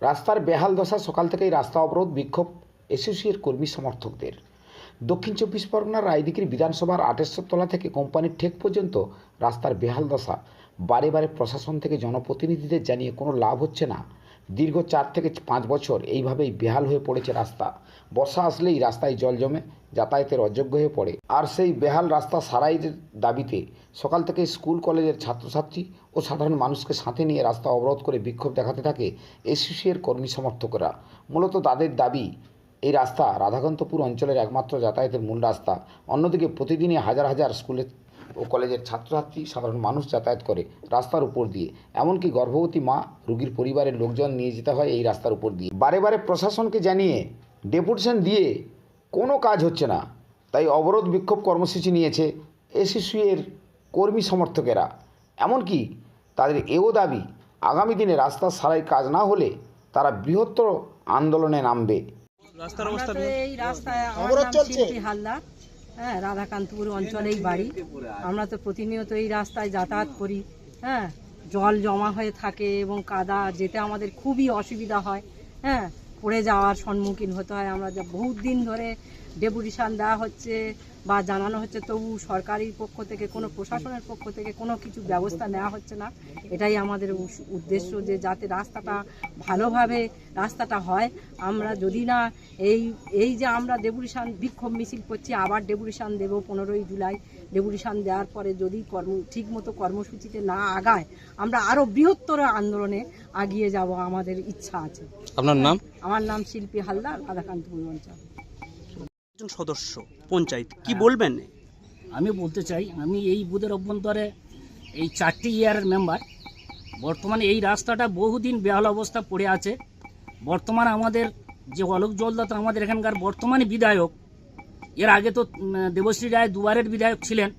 রাস্তার বেহাল দশা সকাল থেকেই রাস্তা অবরোধ, বিক্ষোভ এসোসিয়েট কর্মী সমর্থকদের। দক্ষিণ চব্বিশ পরগনার রায়দিঘির বিধানসভার আটেশ্বর তলা থেকে কোম্পানির ঠেক পর্যন্ত রাস্তার বেহাল দশা। বারে বারে প্রশাসন থেকে জনপ্রতিনিধিদের জানিয়ে কোনো লাভ হচ্ছে না। দীর্ঘ চার থেকে পাঁচ বছর এইভাবেই বেহাল হয়ে পড়েছে রাস্তা। বর্ষা আসলেই রাস্তায় জল জমে, যাতায়াতের অযোগ্য হয়ে পড়ে। আর সেই বেহাল রাস্তা সারাইয়ের দাবিতে, সকাল থেকে স্কুল, কলেজের ছাত্রছাত্রী ও সাধারণ মানুষকে সাথে নিয়ে রাস্তা অবরোধ করে বিক্ষোভ দেখাতে থাকে এসোসিয়ের কর্মী সমর্থকরা। মূলত তাদের দাবি, এই রাস্তা রাধাকান্তপুর অঞ্চলের একমাত্র যাতায়াতের মূল রাস্তা। অন্যদিকে প্রতিদিনই হাজার হাজার স্কুলের ও কলেজের ছাত্রছাত্রী সাধারণ মানুষ যাতায়াত করে রাস্তার উপর দিয়ে। এমনকি গর্ভবতী মা রুগীর পরিবারের লোকজন নিয়ে যেতে হয় এই রাস্তার উপর দিয়ে। বারে বারে প্রশাসনকে জানিয়ে ডেপুটেশন দিয়ে কোনো কাজ হচ্ছে না। তাই অবরোধ বিক্ষোভ কর্মসূচি নিয়েছে এসিসিএর কর্মী সমর্থকেরা। এমনকি তাদের এও দাবি আগামী দিনে রাস্তা সারাই কাজ না হলে তারা বৃহত্তর আন্দোলনে নামবে। রাস্তার অবস্থা এই রাস্তায় নাম শিল্পী হালদার। হ্যাঁ রাধাকান্তপুর অঞ্চলেই বাড়ি। আমরা তো প্রতিনিয়ত এই রাস্তায় যাতায়াত করি। হ্যাঁ জল জমা হয়ে থাকে এবং কাদা যেতে আমাদের খুবই অসুবিধা হয়। হ্যাঁ পড়ে যাওয়ার সম্মুখীন হতে হয়। আমরা যা বহুত দিন ধরে ডেপুটেশন দেওয়া হচ্ছে বা জানানো হচ্ছে, তবু সরকারি পক্ষ থেকে, কোনো প্রশাসনের পক্ষ থেকে কোনো কিছু ব্যবস্থা নেওয়া হচ্ছে না। এটাই আমাদের উদ্দেশ্য যে যাতে রাস্তাটা ভালোভাবে রাস্তাটা হয়। আমরা যদি না এই এই যে আমরা ডেপুটেশন, বিক্ষোভ মিছিল করছি, আবার ডেপুটেশন দেব পনেরোই জুলাই। ডেপুটেশন দেওয়ার পরে যদি কর্ম ঠিকমতো কর্মসূচিতে না আগায় আমরা আরও বৃহত্তর আন্দোলনে আগিয়ে যাব আমাদের ইচ্ছা আছে। আপনার নাম? আমার নাম শিল্পী হালদার রাধাকান্তপুর অঞ্চল একজন সদস্য পঞ্চায়েত কি বলবেন? আমি বলতে চাই আমি এই বুথের অভ্যন্তরে এই চারটি ইয়ারের মেম্বার। বর্তমানে এই রাস্তাটা বহুদিন বেহাল অবস্থা পড়ে আছে। বর্তমানে আমাদের যে অলোক জলদাতা আমাদের এখানকার বর্তমানে বিধায়ক এর আগে তো দেবশ্রী রায় দুবারের বিধায়ক ছিলেন।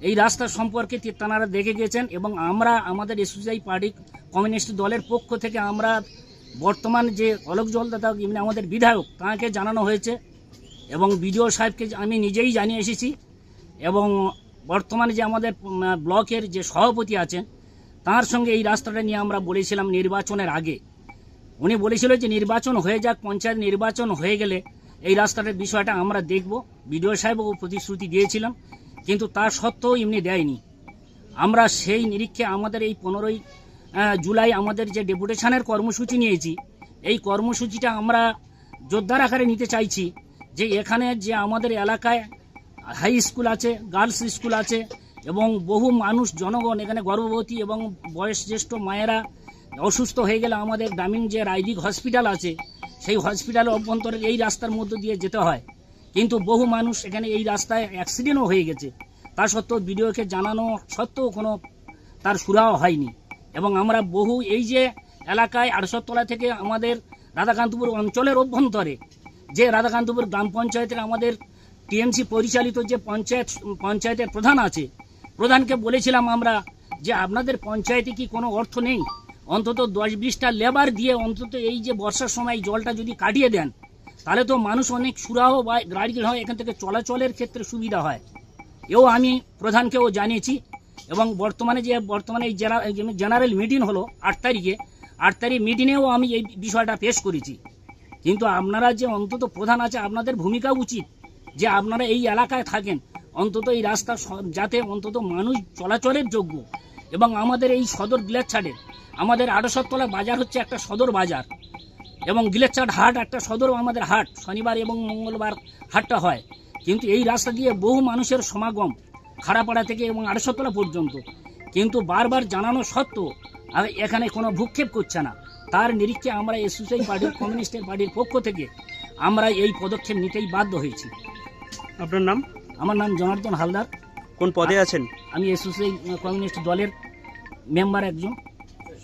এই রাস্তা সম্পর্কে তি- তাঁরা দেখে গেছেন এবং আমরা, আমাদের এসোসিয়াই পার্টি কমিউনিস্ট দলের পক্ষ থেকে আমরা বর্তমান যে অলোক জলদাতা এমনি আমাদের বিধায়ক, তাঁকে জানানো হয়েছে এবং বিডিও সাহেবকে আমি নিজেই জানিয়ে এসেছি এবং বর্তমানে যে আমাদের ব্লকের যে সভাপতি আছেন, তার সঙ্গে এই রাস্তাটা নিয়ে আমরা বলেছিলাম নির্বাচনের আগে। উনি বলেছিল যে নির্বাচন হয়ে যাক, পঞ্চায়েত নির্বাচন হয়ে গেলে এই রাস্তাটার বিষয়টা আমরা দেখব। বিডিও সাহেবও প্রতিশ্রুতি দিয়েছিলাম, কিন্তু তা সত্ত্বেও এমনি দেয়নি। আমরা সেই নিরীক্ষে আমাদের এই পনেরোই জুলাই আমাদের যে ডেপুটেশনের কর্মসূচি নিয়েছি, এই কর্মসূচিটা আমরা জোরদার আকারে নিতে চাইছি যে এখানে যে আমাদের এলাকায় হাই স্কুল আছে, গার্লস স্কুল আছে, এবং বহু মানুষ, জনগণ এখানে গর্ভবতী এবং বয়সজ্যেষ্ঠ মায়েরা অসুস্থ হয়ে গেলে আমাদের গ্রামীণ যে রায়দিক হসপিটাল আছে সেই হসপিটালের অভ্যন্তরে এই রাস্তার মধ্য দিয়ে যেতে হয়। কিন্তু বহু মানুষ এখানে এই রাস্তায় অ্যাক্সিডেন্টও হয়ে গেছে। তা সত্ত্বেও বিডিওকে জানানো সত্ত্বেও কোনো তার সুরাও হয়নি। এবং আমরা বহু এই যে এলাকায় আড়শতলা থেকে আমাদের রাধাকান্তপুর অঞ্চলের অভ্যন্তরে, যে রাধাকান্তপুর গ্রাম পঞ্চায়েতের আমাদের টিএমসি পরিচালিত যে পঞ্চায়েত, পঞ্চায়েতের প্রধান আছে, প্রধানকে বলেছিলাম আমরা যে আপনাদের পঞ্চায়েতে কি কোনো অর্থ নেই? অন্তত দশ বিশটা লেবার দিয়ে অন্তত এই যে বর্ষার সময় জলটা যদি কাটিয়ে দেন, তাহলে তো মানুষ অনেক সুরাহ বা গাড়ি হয় এখান থেকে চলাচলের ক্ষেত্রে সুবিধা হয়। এও আমি প্রধানকেও জানিয়েছি এবং বর্তমানে যে, বর্তমানে এই জেনা- জেনারেল মিটিং হলো আট তারিখে, আট তারিখ মিটিংয়েও আমি এই বিষয়টা পেশ করেছি। কিন্তু আপনারা যে অন্তত প্রধান আছে, আপনাদের ভূমিকা উচিত যে আপনারা এই এলাকায় থাকেন, অন্তত এই রাস্তা যাতে অন্তত মানুষ চলাচলের যোগ্য এবং আমাদের এই সদর গিলেচ্ছাড়ে আমাদের আড়সতলা বাজার হচ্ছে একটা সদর বাজার এবং গিলেচ্ছাট হাট একটা সদর আমাদের হাট। শনিবার এবং মঙ্গলবার হাটটা হয়। কিন্তু এই রাস্তা দিয়ে বহু মানুষের সমাগম খাড়াপাড়া থেকে এবং আড়সতলা পর্যন্ত। কিন্তু বারবার জানানো সত্ত্বেও এখানে কোনো ভূক্ষেপ করছে না। তার নিরীক্ষে আমরা এসোসিয়াল পার্টির কমিউনিস্টের পার্টির পক্ষ থেকে আমরা এই পদক্ষেপ নিতেই বাধ্য হয়েছি। আপনার নাম? আমার নাম জনার্দন হালদার। কোন পদে আছেন? আমি এসোসিয়াল কমিউনিস্ট দলের মেম্বার একজন।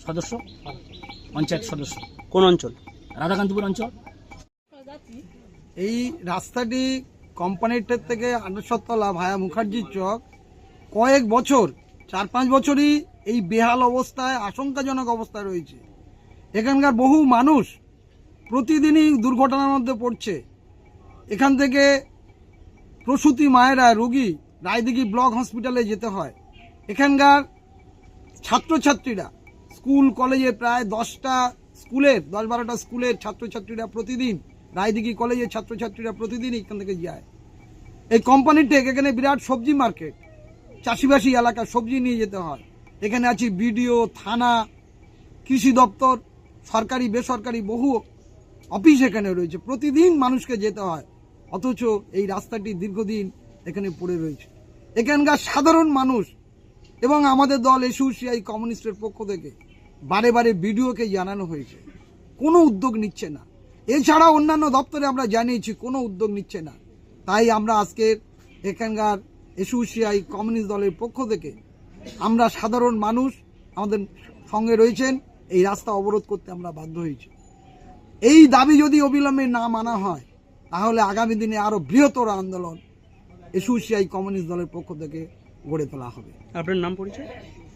সদস্য? পঞ্চায়েত সদস্য। কোন অঞ্চল? রাধাকান্তপুর অঞ্চল। এই রাস্তাটি কোম্পানিটার থেকে আটশতলা ভায়া মুখার্জি চক। কয়েক বছর চার পাঁচ বছরই এই বেহাল অবস্থায় আশঙ্কাজনক অবস্থায় রয়েছে। এখানকার বহু মানুষ প্রতিদিনই দুর্ঘটনার মধ্যে পড়ছে। এখান থেকে প্রসূতি মায়েরা রোগী রায়দিঘি ব্লক হসপিটালে যেতে হয়। এখানকার ছাত্রছাত্রীরা স্কুল, কলেজে প্রায় দশটা স্কুলের দশ বারোটা স্কুলের ছাত্রছাত্রীরা প্রতিদিন, রায়দিঘি কলেজের ছাত্রছাত্রীরা প্রতিদিন এখান থেকে যায়। এই কোম্পানির এখানে বিরাট সবজি মার্কেট চাষিবাসী এলাকা, সবজি নিয়ে যেতে হয়। এখানে আছে বিডিও, থানা, কৃষি দপ্তর, সরকারি, বেসরকারি, বহু অফিস এখানে রয়েছে। প্রতিদিন মানুষকে যেতে হয়, অথচ এই রাস্তাটি দীর্ঘদিন এখানে পড়ে রয়েছে। এখানকার সাধারণ মানুষ এবং আমাদের দল এসইউসিআই কমিউনিস্টের পক্ষ থেকে। বারে বারে বিডিওকে জানানো হয়েছে। কোনো উদ্যোগ নিচ্ছে না। এছাড়া অন্যান্য দপ্তরে আমরা জানিয়েছি, কোনো উদ্যোগ নিচ্ছে না। তাই আমরা আজকে এখানকার এসইউসিআই কমিউনিস্ট দলের পক্ষ থেকে আমরা সাধারণ মানুষ আমাদের সঙ্গে রয়েছেন, এই রাস্তা অবরোধ করতে আমরা বাধ্য হয়েছি। এই দাবি যদি অবিলম্বে না মানা হয়, তাহলে আগামী দিনে আরও বৃহত্তর আন্দোলন এসইউসিআই কমিউনিস্ট দলের পক্ষ থেকে গড়ে তোলা হবে। আপনার নাম পরিচয়?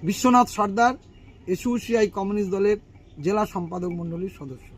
বিশ্বনাথ সর্দার এসোসিয়াই কমিউনিস্ট দলের জেলা সম্পাদক মণ্ডলীর সদস্য।